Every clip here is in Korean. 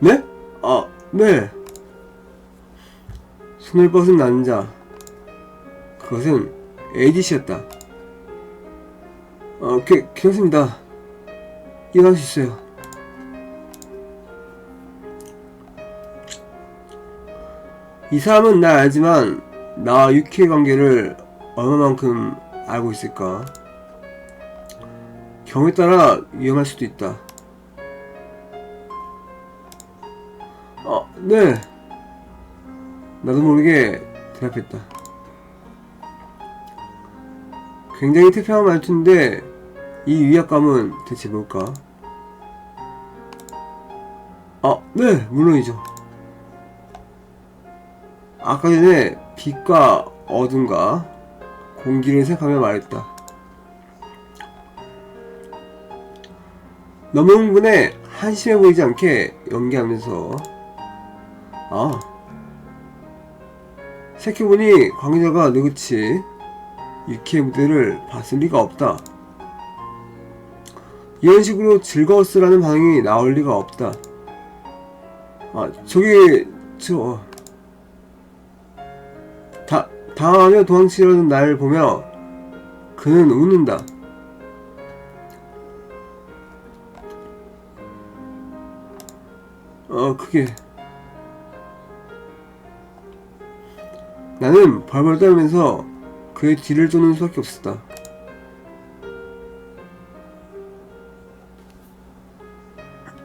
네? 아, 네. 손을 뻗은 남자. 그것은 에이디씨였다. 어, 괜, 괜찮습니다. 일어날 수 있어요. 이 사람은 날 알지만 나와 유키의 관계를 얼마만큼 알고 있을까? 경우에 따라 위험할 수도 있다. 어, 네. 나도 모르게 대답했다. 굉장히 태평한 말투인데 이 위압감은 대체 뭘까? 아, 네, 물론이죠. 아까 전에 빛과 어둠과 공기를 생각하며 말했다. 너무 흥분해 한심해 보이지 않게 연기하면서 아 생각해보니 관계자가 느긋이 유키의 무대를 봤을 리가 없다. 이런 식으로 즐거웠으라는 반응이 나올 리가 없다. 아 저기 저 다, 당하며 도망치려는 날 보며 그는 웃는다. 어, 그게. 나는 벌벌 떨면서 그의 뒤를 쫓는 수밖에 없었다.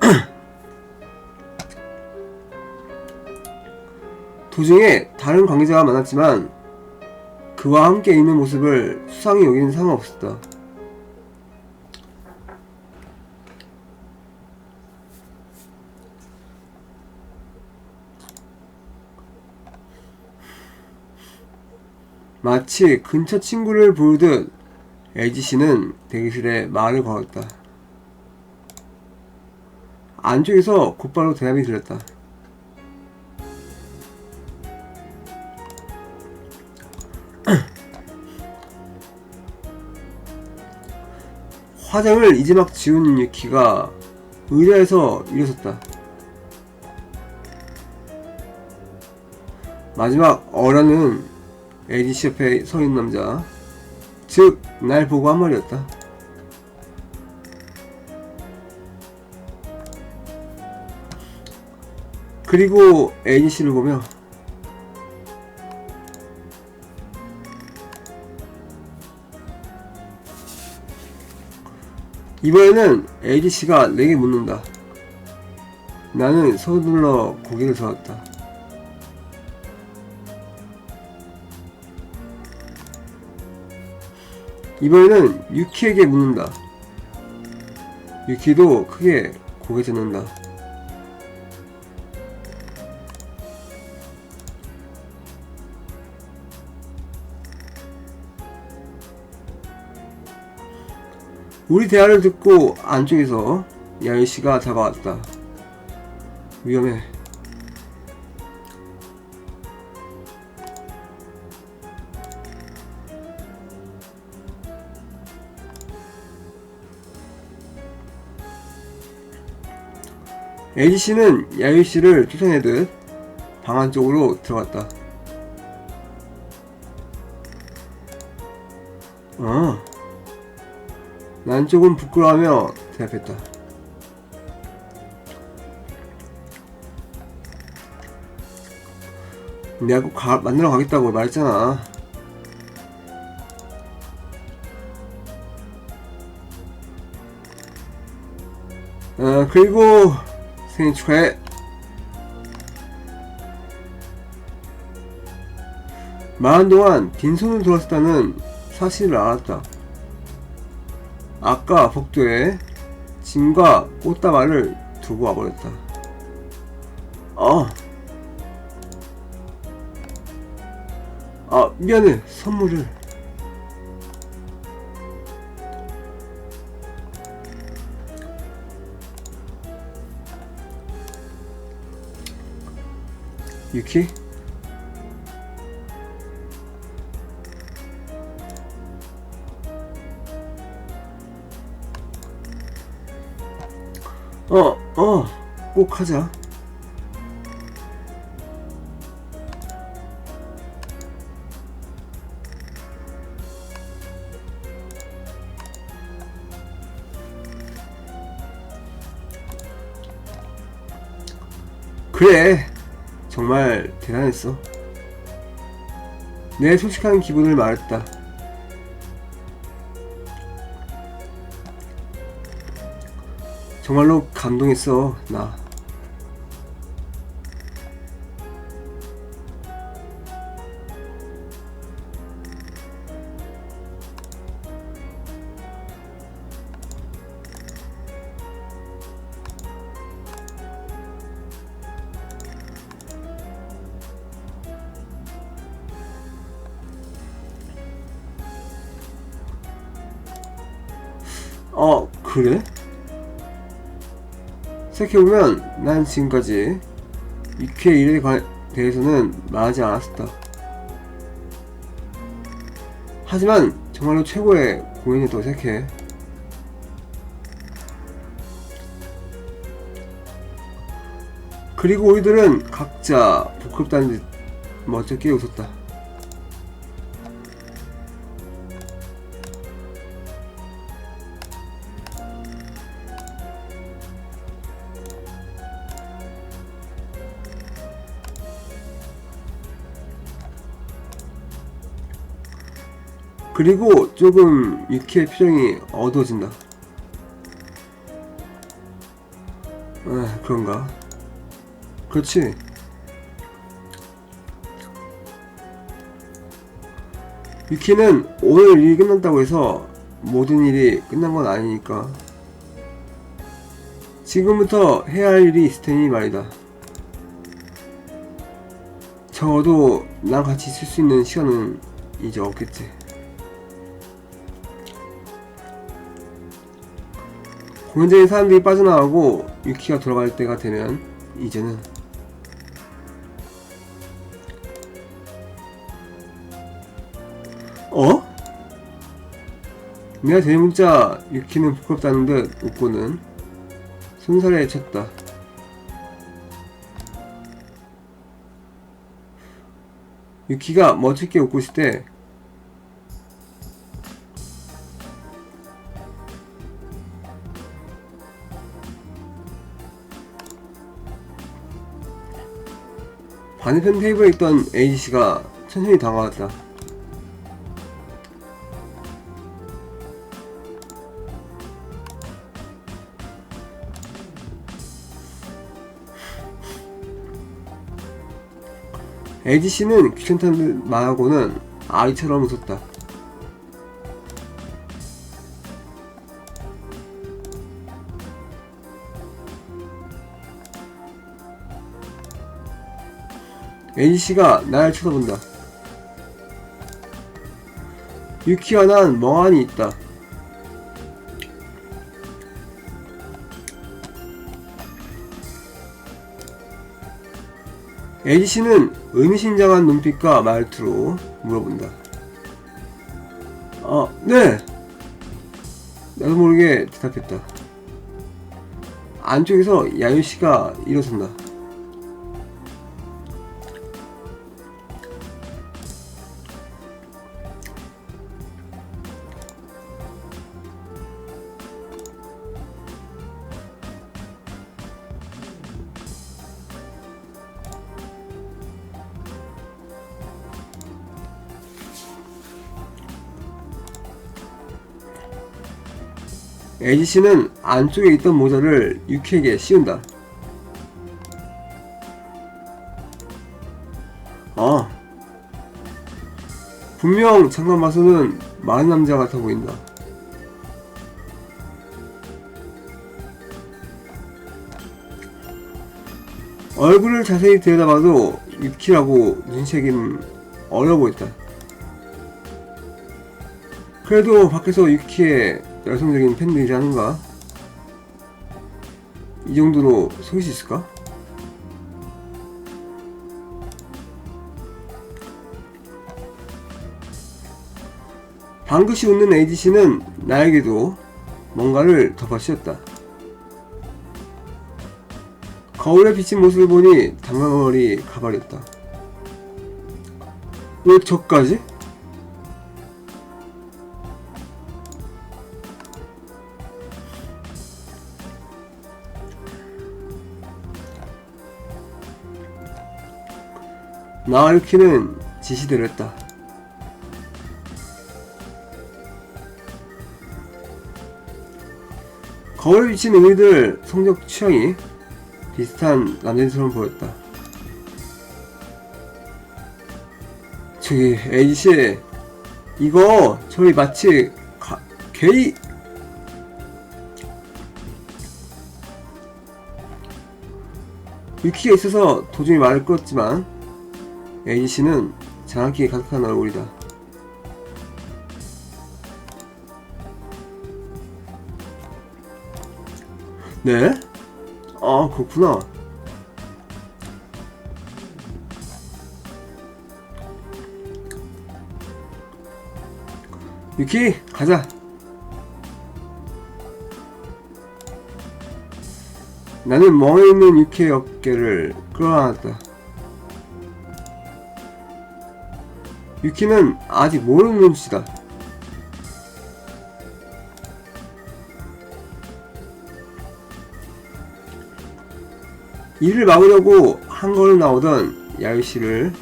도중에 다른 관계자가 많았지만 그와 함께 있는 모습을 수상히 여기는 상관없었다. 마치 근처 친구를 부르듯 LG 씨는 대기실에 말을 걸었다. 안쪽에서 곧바로 대답이 들렸다. 화장을 이제 막 지운 유키가 의자에서 일어섰다. 마지막 어라는 에디씨 옆에 서 있는 남자. 즉, 날 보고 한 말이었다. 그리고 에디씨를 보며 이번에는 에디씨가 내게 묻는다. 나는 서둘러 고개를 저었다. 이번에는 유키에게 묻는다. 유키도 크게 고개 젓는다. 우리 대화를 듣고 안쪽에서 야유 씨가 다가왔다. 위험해. 에디 씨는 야유 씨를 쫓아내듯 방 안쪽으로 들어갔다. 어. 난 조금 부끄러워하며 대답했다. 내가 꼭 가, 만나러 가겠다고 말했잖아. 어, 그리고 생일 축하해. 많은 동안 빈손으로 돌았다는 사실을 알았다. 아까 복도에 짐과 꽃다발을 두고 와버렸다. 어. 아, 미안해. 선물을. 이렇게 어, 어, 꼭 하자. 그래, 정말 대단했어. 내 솔직한 기분을 말했다. 정말로 감동했어 나 어, 그래? 생각해보면 난 지금까지 이케 일에 관, 대해서는 말하지 않았었다. 하지만 정말로 최고의 공연이었다고 생각해. 그리고 우리들은 각자 부끄럽다는 듯 멋쩍게 웃었다. 그리고 조금 유키의 표정이 어두워진다. 아, 그런가? 그렇지. 유키는 오늘 일이 끝났다고 해서 모든 일이 끝난 건 아니니까. 지금부터 해야 할 일이 있을 테니 말이다. 적어도 나랑 같이 있을 수 있는 시간은 이제 없겠지. 공연장에 사람들이 빠져나가고 유키가 돌아갈 때가 되면 이제는 어? 내가 제일 문자 유키는 부끄럽다는 듯 웃고는 손살에 쳤다. 유키가 멋지게 웃고 있을 때 반대편 테이블에 있던 A씨가 천천히 다가왔다. A씨는 귀찮다는 듯 말하고는 아이처럼 웃었다. A씨가 날 쳐다본다. 유키와 난 멍하니 있다. A씨는 의미심장한 눈빛과 말투로 물어본다. 아, 네! 나도 모르게 대답했다. 안쪽에서 야유씨가 일어선다. 에이지씨는 안쪽에 있던 모자를 유키에게 씌운다. 아. 분명 잠깐 봐서는 많은 남자 같아 보인다. 얼굴을 자세히 들여다봐도 유키라고 눈치채기는 어려워 보였다. 그래도 밖에서 유키의 여성적인 팬들이지 않은가? 이 정도로 속일 수 있을까? 방긋이 웃는 에이지씨는 나에게도 뭔가를 덮어씌웠다. 거울에 비친 모습을 보니 당황머리 가버렸다. 왜 저까지? 나와 유키는 지시대로 했다. 거울 비친 의미들 성적 취향이 비슷한 남자들처럼 보였다. 저기 A씨 이거 저희 마치 가, 게이 유키가 있어서 도중에 말을 끊었지만 A씨는 장난기 가득한 얼굴이다. 네? 아 그렇구나. 유키 가자. 나는 멍해있는 유키의 어깨를 끌어안았다. 유키는 아직 모르는 눈치다. 이를 막으려고 한 걸음 나오던 야유 씨를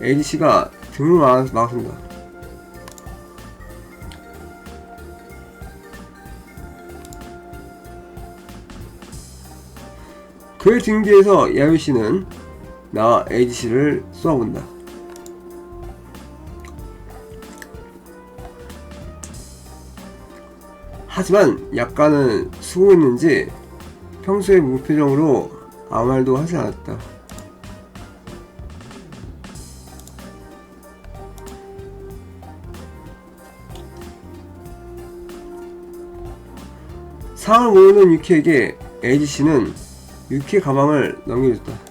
에이지 씨가 등으로 막- 막았습니다. 그의 등 뒤에서 야유 씨는 나와 에이지 씨를 쏘아본다. 하지만 약간은 수고했는지 평소의 무표정으로 아무 말도 하지 않았다. 상을 모르는 유키에게 에이지 씨는 유키의 가방을 넘겨줬다.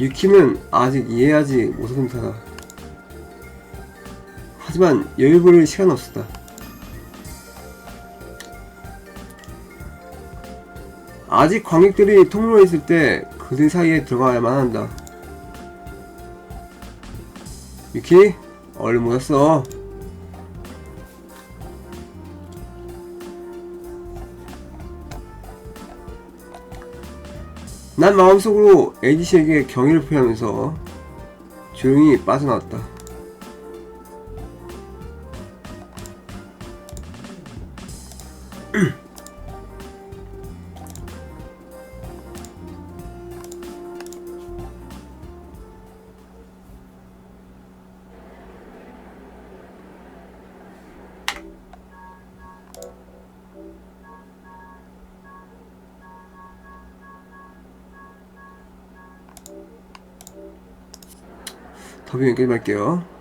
유키는 아직 이해하지 못하는 사다. 하지만 여유 부릴 시간 없었다. 아직 관객들이 통로에 있을 때 그들 사이에 들어가야만 한다. 유키, 얼른 모였어. 난 마음속으로 에디씨에게 경의를 표하면서 조용히 빠져나왔다. 더빙 게임 할게요.